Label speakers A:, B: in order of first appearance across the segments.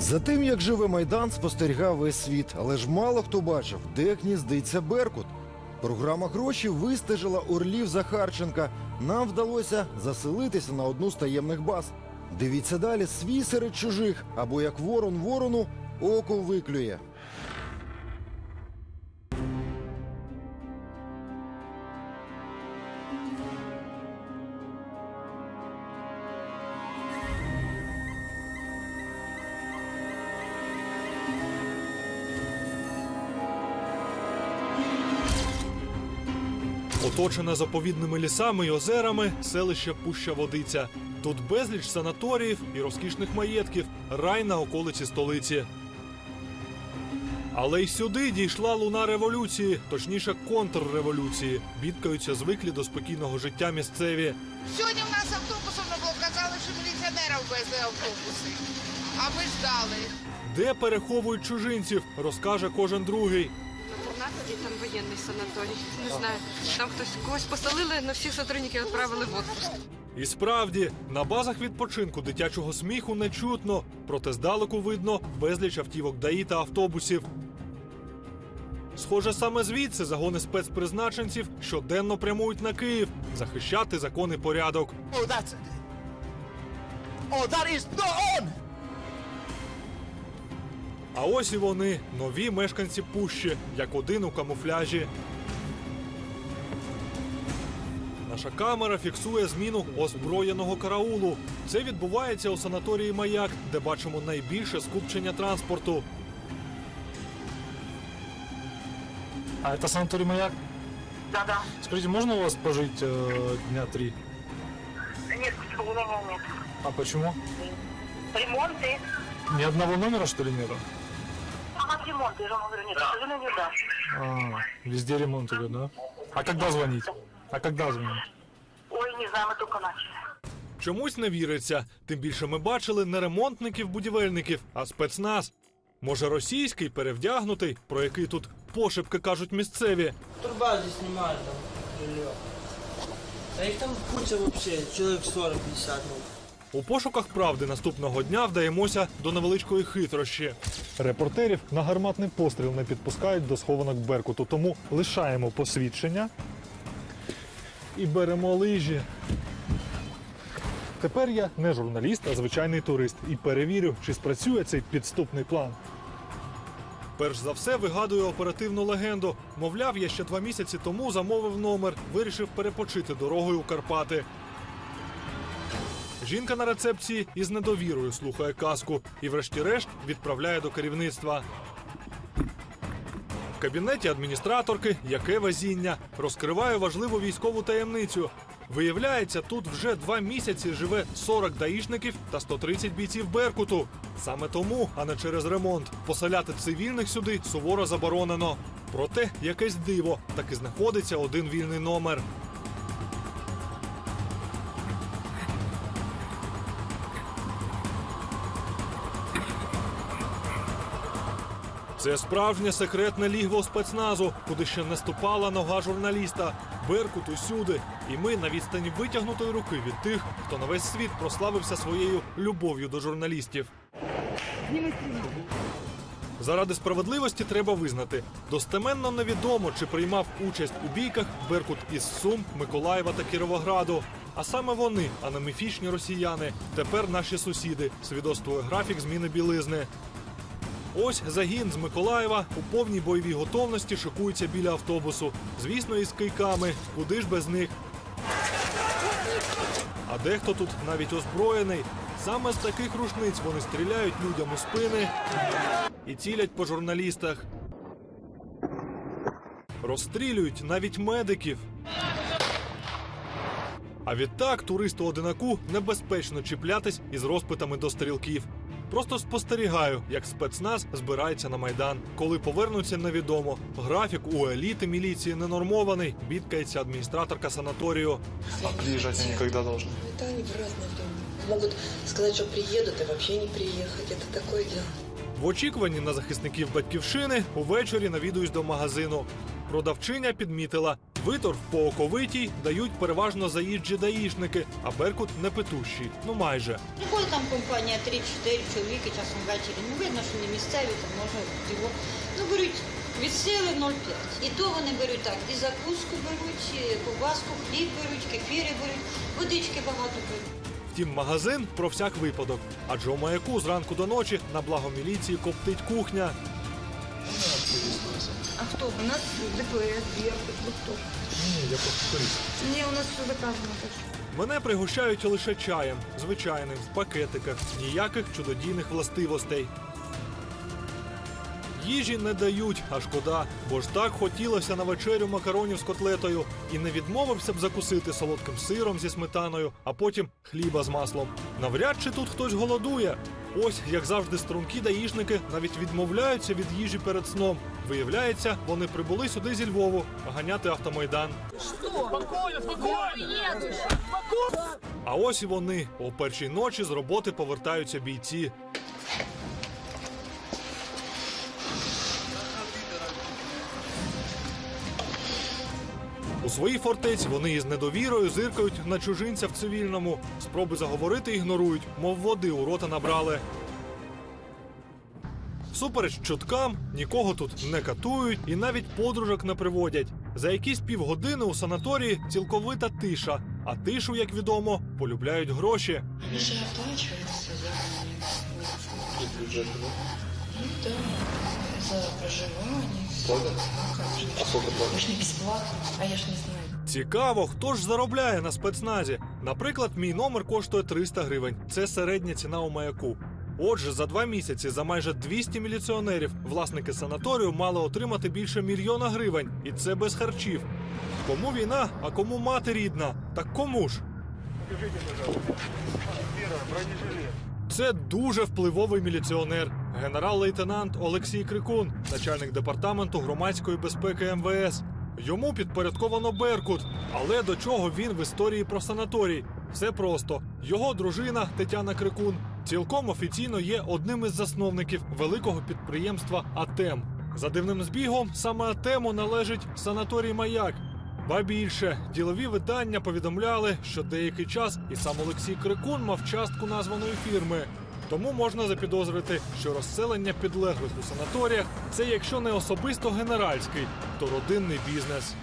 A: За тим, як живе майдан, спостерігав весь світ, але ж мало хто бачив, де гніздиться Беркут. Програма гроші вистежила орлів Захарченка. Нам вдалося заселитися на одну з таємних баз. Дивіться далі свій серед чужих, або як ворон ворону око виклює.
B: Оточене заповідними лісами й озерами, селище Пуща Водиця. Тут безліч санаторіїв і розкішних маєтків, рай на околиці столиці. Але й сюди дійшла луна революції, точніше контрреволюції. Бідкаються звиклі до спокійного життя місцеві.
C: Сьогодні в нас автобусом не було. Казали, що міліціонерів везли автобуси. А ми ждали.
B: Де переховують чужинців, розкаже кожен другий.
D: І там воєнний санаторій. Не знаю. Там хтось когось поселили, але всіх сотрудників відправили в отпуск.
B: І справді, на базах відпочинку дитячого сміху не чутно, проте здалеку видно безліч автівок ДАІ та автобусів. Схоже, саме звідси загони спецпризначенців щоденно прямують на Київ захищати закон і порядок.
E: Oh, that's. Oh, that is not on!
B: А ось і вони, нові мешканці пущі, як один у камуфляжі. Наша камера фіксує зміну озброєного караулу. Це відбувається у санаторії Маяк, де бачимо найбільше скупчення транспорту.
F: А это санаторий «Маяк»?
G: Да-да.
F: Скажите, можно у вас пожить э, дня три?
G: Нет, к сожалению, нет.
F: А почему?
G: Ремонты.
F: Ни одного номера, что ли, нету?
G: Ремонт, я же вам говорю, нет, к сожалению, да.
F: А, везде ремонт идет, да? А когда звонить? А когда звонить?
G: Ой, не знаю, мы только начали.
B: Чомусь не віриться. Тим більше ми бачили не ремонтників-будівельників, а спецназ. Може, російський перевдягнутий, про який тут пошепки кажуть місцеві.
H: Турбазе снимают там жилье. Да их там куча вообще, человек 40-50. ну.
B: У пошуках правди наступного дня вдаємося до невеличкої хитрощі. Репортерів на гарматний постріл не підпускають до схованок Беркуту, тому лишаємо посвідчення і беремо лижі. Тепер я не журналіст, а звичайний турист і перевірю, чи спрацює цей підступний план. Перш за все вигадую оперативну легенду. Мовляв, я ще два місяці тому замовив номер, вирішив перепочити дорогою у Карпати. Жінка на рецепції із недовірою слухає казку і, врешті-решт, відправляє до керівництва. В кабінеті адміністраторки яке везіння розкриваю важливу військову таємницю. Виявляється, тут вже два місяці живе 40 даїшників та 130 бійців Беркуту. Саме тому, а не через ремонт, поселяти цивільних сюди суворо заборонено. Проте якесь диво таки знаходиться один вільний номер. Це справжнє секретне лігво спецназу, куди ще не ступала нога журналіста. Беркут усюди. І ми на відстані витягнутої руки від тих, хто на весь світ прославився своєю любов'ю до журналістів. Заради справедливості треба визнати, достеменно невідомо, чи приймав участь у бійках Беркут із Сум, Миколаєва та Кіровограду. А саме вони, а не міфічні росіяни, тепер наші сусіди, свідоцтвує графік зміни білизни. Ось загін з Миколаєва у повній бойовій готовності шикується біля автобусу. Звісно, із кийками. Куди ж без них? А дехто тут навіть озброєний. Саме з таких рушниць вони стріляють людям у спини і цілять по журналістах. Розстрілюють навіть медиків. А відтак туристу одинаку небезпечно чіплятись із розпитами до стрілків. Просто спостерігаю, як спецназ збирається на майдан. Коли повернуться, невідомо. Графік у еліти міліції ненормований. Бідкається адміністраторка санаторію.
F: А приезжать они когда должны?
I: Это они в разное время. Могут сказать, что приедут, и вообще не приехать. Это такое дело.
B: В очікуванні на захисників батьківщини увечері навідуюсь до магазину. Продавчиня підмітила, Виторг по оковитій дають переважно заїжджі даїшники, а Беркут непетущий. Ну майже.
J: Приходить там компанія 3-4 чоловіки часом ввечері. Ну видно, що не місцеві, там може його. Ну беруть від сили 0,5. І то вони беруть так. І закуску беруть, і ковбаску, хліб беруть, кефіри беруть, водички багато беруть.
B: Втім, магазин про всяк випадок. Адже у маяку зранку до ночі на благо міліції коптить кухня.
I: А хто? У нас ДПС, ви хто?
F: Не, я просто турист.
I: Ні, у нас все заказано.
B: Мене пригощають лише чаєм, звичайним, в пакетиках, ніяких чудодійних властивостей. Їжі не дають, а шкода, бо ж так хотілося на вечерю макаронів з котлетою і не відмовився б закусити солодким сиром зі сметаною, а потім хліба з маслом. Навряд чи тут хтось голодує. Ось, як завжди, стрункі даїшники навіть відмовляються від їжі перед сном. Виявляється, вони прибули сюди зі Львову ганяти автомайдан. А ось і вони о першій ночі з роботи повертаються бійці. У своїй фортеці вони із недовірою зиркають на чужинця в цивільному. Спроби заговорити ігнорують, мов води у рота набрали. Всупереч чуткам нікого тут не катують і навіть подружок не приводять. За якісь півгодини у санаторії цілковита тиша. А тишу, як відомо, полюбляють гроші.
I: Же оплачиваются за бюджет, Да, за проживание. Сколько? А сколько ж не бесплатно, а я ж не знаю.
B: Цікаво, хто ж заробляє на спецназі. Наприклад, мій номер коштує 300 гривень. Це середня ціна у маяку. Отже, за два місяці за майже 200 міліціонерів власники санаторію мали отримати більше мільйона гривень, і це без харчів. Кому війна, а кому мати рідна? Так кому ж? Це дуже впливовий міліціонер, генерал-лейтенант Олексій Крикун, начальник департаменту громадської безпеки МВС. Йому підпорядковано Беркут. Але до чого він в історії про санаторій? Все просто. Його дружина Тетяна Крикун цілком офіційно є одним із засновників великого підприємства АТЕМ. За дивним збігом, саме АТЕМу належить санаторій Маяк. Ба більше ділові видання повідомляли, що деякий час і сам Олексій Крикун мав частку названої фірми. Тому можна запідозрити, що розселення підлеглих у санаторіях це якщо не особисто генеральський, то родинний бізнес.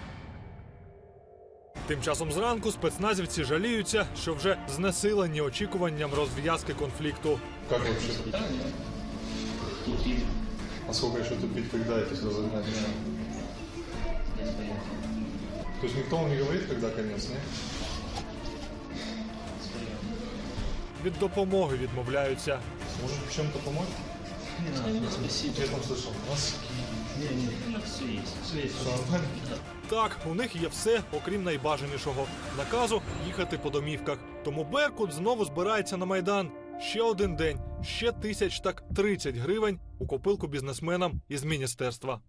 B: Тим часом зранку спецназівці жаліються, що вже знесилені очікуванням розв'язки конфлікту.
F: Как вообще тут? А сколько еще тупить, когда это все загнать? То есть никто вам не говорит, когда конец, не?
B: Від допомоги відмовляються.
F: Может чем-то помочь? Нет, спасибо. Я там слышал. Носки. Все?
B: Так, у них є все, окрім найбажанішого наказу їхати по домівках. Тому Беркут знову збирається на майдан. Ще один день, ще тисяч так 30 гривень у копилку бізнесменам із міністерства.